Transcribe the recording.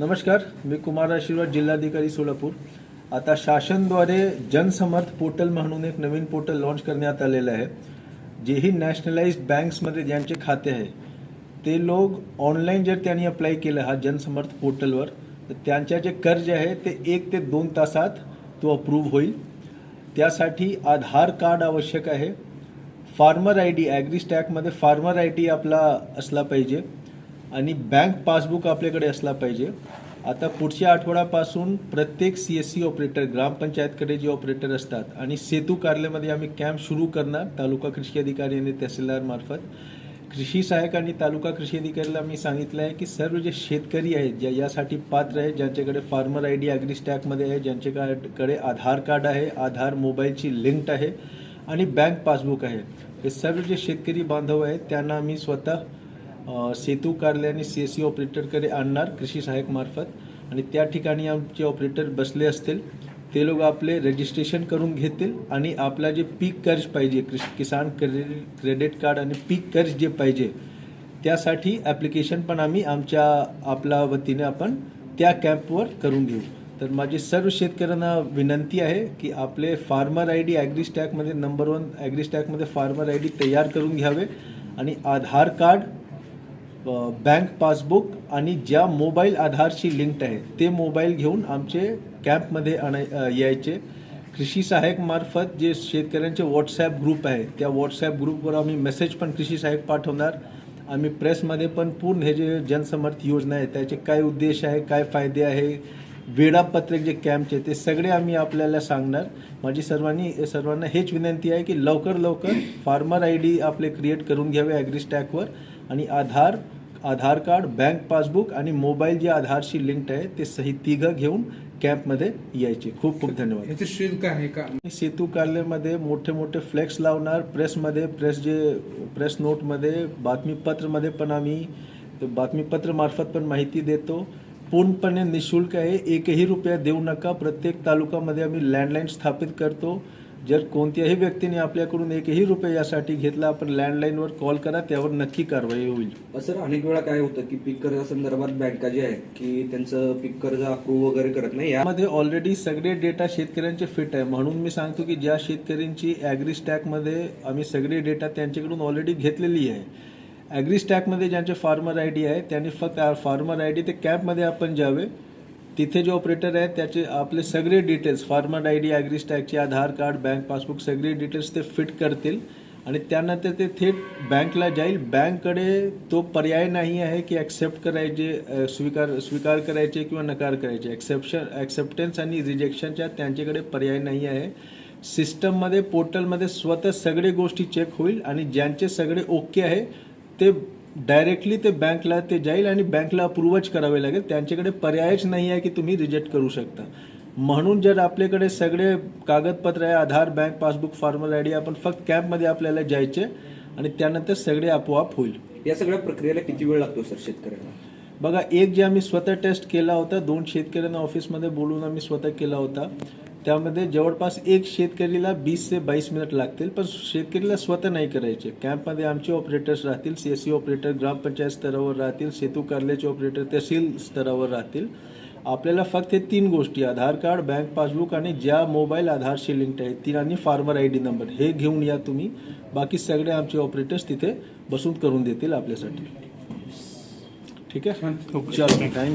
नमस्कार मी कुमार आशीर्वाद जिल्हाधिकारी सोलापूर. आता शासनद्वारे जनसमर्थ पोर्टल म्हणून एक नवीन पोर्टल लॉन्च करण्यात आलेलं आहे जेही नॅशनलाइज्ड बँक्समध्ये ज्यांचे खाते आहे ते लोक ऑनलाईन जर त्यांनी अप्लाय केलं हा जनसमर्थ पोर्टलवर तर त्यांच्या जे कर्ज आहे ते एक ते दोन तासात तो अप्रूव्ह होईल. त्यासाठी आधार कार्ड आवश्यक आहे. फार्मर आय डी ॲग्रिस्टॅकमध्ये फार्मर आय डी आपला असला पाहिजे. आणि बँक पासबुक आपल्याकडे असला पाहिजे. आता पुढच्या आठवड्यापासून प्रत्येक सी एस सी ऑपरेटर ग्रामपंचायतकडे जे ऑपरेटर असतात आणि सेतू कार्यालयामध्ये आम्ही कॅम्प सुरू करणार तालुका कृषी अधिकारी आणि तहसीलदारमार्फत कृषी सहाय्यक आणि तालुका कृषी अधिकाऱ्याला मी सांगितलं आहे की सर्व जे शेतकरी आहेत ज्या यासाठी पात्र आहेत ज्यांच्याकडे फार्मर आय डी ॲग्रिस्टॅकमध्ये आहे ज्यांच्याकडे आधार कार्ड आहे आधार मोबाईलची लिंक्ड आहे आणि बँक पासबुक आहे. हे सर्व जे शेतकरी बांधव आहेत त्यांना आम्ही स्वतः सेतू कार्यालयाने आणि सी एस सी ऑपरेटरकडे आणणार कृषी सहाय्यक मार्फत. आणि त्या ठिकाणी आमचे ऑपरेटर बसले असतील ते लोक आपले रजिस्ट्रेशन करून घेतील आणि आपला जे पीक कर्ज पाहिजे कृषी किसान क्रेडिट क्रेडिट कार्ड आणि पीक कर्ज जे पाहिजे त्यासाठी ॲप्लिकेशन पण आम्ही आमच्या आपल्या वतीने आपण त्या कॅम्पवर करून घेऊ. तर माझी सर्व शेतकऱ्यांना विनंती आहे की आपले फार्मर आय डी ॲग्रीस्टॅकमध्ये नंबर वन ॲग्रीस्टॅकमध्ये फार्मर आय डी तयार करून घ्यावे आणि आधार कार्ड बँक पासबुक आणि ज्या मोबाईल आधारशी लिंक्ड आहे ते मोबाईल घेऊन आमचे कॅम्पमध्ये आणाय यायचे. कृषी सहाय्यक मार्फत जे शेतकऱ्यांचे व्हॉट्सॲप ग्रुप आहे त्या व्हॉट्सॲप ग्रुपवर आम्ही मेसेज पण कृषी सहाय्यक पाठवणार. आम्ही प्रेसमध्ये पण पूर्ण हे जे जनसमर्थ योजना आहे त्याचे काय उद्देश आहे काय फायदे आहे वेळापत्रक जे कॅम्पचे ते सगळे आम्ही आपल्याला सांगणार. माझी सर्वांनी सर्वांना हेच विनंती आहे की लवकर लवकर फार्मर आय डी आपले क्रिएट करून घ्यावे ॲग्रीस्टॅकवर आणि Aadhaar Aadhaar card bank passbook आणि मोबाईल जे आधारशी लिंक्ड आहे ते सही तिघं घेऊन कॅम्पमध्ये यायचे. खूप खूप धन्यवाद. याचे शुल्क आहे का? सेतू कार्यालयामध्ये मोठे मोठे फ्लेक्स लावणार प्रेसमध्ये प्रेस जे प्रेस नोटमध्ये बातमीपत्रमध्ये पण आम्ही ते बातमीपत्र मार्फत पण माहिती देतो. पूर्णपणे निशुल्क आहे. एकही रुपया देऊ नका. प्रत्येक तालुकामध्ये आम्ही लँडलाईन स्थापित करतो. जर कोणत्याही व्यक्तीने आपल्याकडून एकही रुपये यासाठी घेतला आपण लँडलाईनवर कॉल करा त्यावर नक्की कारवाई होईल. सर अनेक वेळा काय होतं की पीक कर्जा संदर्भात बँका जे आहेत की त्यांचं पीक कर्ज अप्रूव्ह वगैरे करत नाही यामध्ये ऑलरेडी सगळे डेटा शेतकऱ्यांचे फिट आहे. म्हणून मी सांगतो की ज्या शेतकऱ्यांची ॲग्री स्टॅकमध्ये आम्ही सगळे डेटा त्यांच्याकडून ऑलरेडी घेतलेली आहे. ॲग्री स्टॅकमध्ये ज्यांचे फार्मर आय डी आहे त्यांनी फक्त फार्मर आय डी ते कॅम्पमध्ये आपण जावे. तिथे जे ऑपरेटर आहेत त्याचे आपले सगळे डिटेल्स फार्मर आय डी ॲग्रीस्टॅकचे आधार कार्ड बँक पासबुक सगळे डिटेल्स ते फिट करतील. आणि त्यानंतर ते थेट बँकला जाईल. बँककडे तो पर्याय नाही आहे की ॲक्सेप्ट करायचे स्वीकार स्वीकार करायचे किंवा नकार करायचे. ॲक्सेप्शन ॲक्सेप्टन्स आणि रिजेक्शनच्या त्यांच्याकडे पर्याय नाही आहे. सिस्टममध्ये पोर्टलमध्ये स्वतः सगळे गोष्टी चेक होईल आणि ज्यांचे सगळे ओके आहे ते डायरेक्टली ते बँकला ते जाईल आणि बँकला अप्रूव्हच करावे लागेल. त्यांच्याकडे पर्यायच नाही आहे की तुम्ही रिजेक्ट करू शकता. म्हणून जर आपल्याकडे सगळे कागदपत्र आहे Aadhaar bank passbook farmer I D आपण फक्त कॅम्पमध्ये आपल्याला जायचे आणि त्यानंतर सगळे आपोआप होईल. या सगळ्या प्रक्रियेला किती वेळ लागतो सर शेतकऱ्यांना? बघा एक जे आम्ही स्वतः टेस्ट केला होता दोन शेतकऱ्यांना ऑफिसमध्ये बोलवून आम्ही स्वतः केला होता. त्यामध्ये जवळपास एक शेतकरीला वीस ते बावीस मिनिट लागतील पण शेतकरीला स्वतः नाही करायचे. कॅम्पमध्ये आमचे ऑपरेटर्स राहतील C S C operator gram panchayat स्तरावर राहतील सेतू कार्यालयाचे ऑपरेटर तहसील स्तरावर राहतील. आपल्याला फक्त हे तीन गोष्टी आधार कार्ड बँक पासबुक आणि ज्या मोबाईल आधारशी लिंक्ड आहे तीन आणि फार्मर आय डी नंबर हे घेऊन या तुम्ही. बाकी सगळे आमचे ऑपरेटर्स तिथे बसून करून देतील आपल्यासाठी. ठीक आहे? चलो थँक्यू